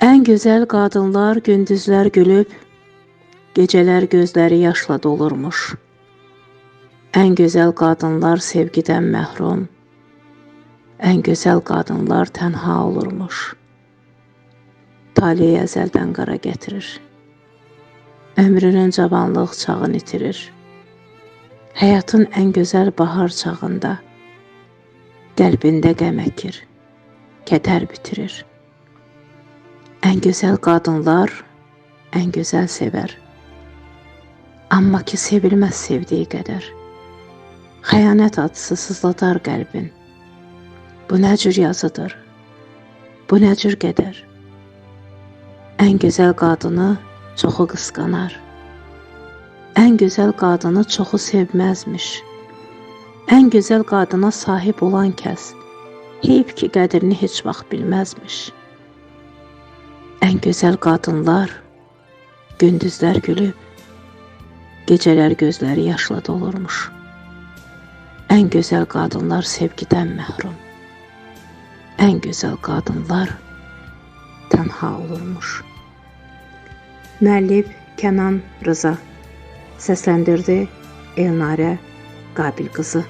Ən gözəl qadınlar gündüzlər gülüb, gecələr gözləri yaşla dolurmuş. Ən gözəl qadınlar sevgidən məhrum, ən gözəl qadınlar tənha olurmuş. Taleyi əzəldən qara gətirir. Ömrünün cavanlıq çağını itirir. Həyatın ən gözəl bahar çağında qəlbində qəm əkir, kədər bitirir. Ən gözəl qadınlar ən gözəl sevər. Amma ki sevilməz sevdiyi qədər. Xəyanət acısı sızladar qəlbin. Bu nə cür yazıdır? Bu nə cür qədər? Ən gözəl qadını çoxu qısqanar. Ən gözəl qadını çoxu sevməzmiş. Ən gözəl qadına sahib olan kəs heyf ki qədrini heç vaxt bilməzmiş. Ən gözəl qadınlar gündüzlər gülüb, gecələr gözləri yaşla dolurmuş. Ən gözəl qadınlar sevgidən məhrum. Ən gözəl qadınlar tənha olurmuş. Müəllif Kənan Rıza Səsləndirdi Elnarə Qabil qızı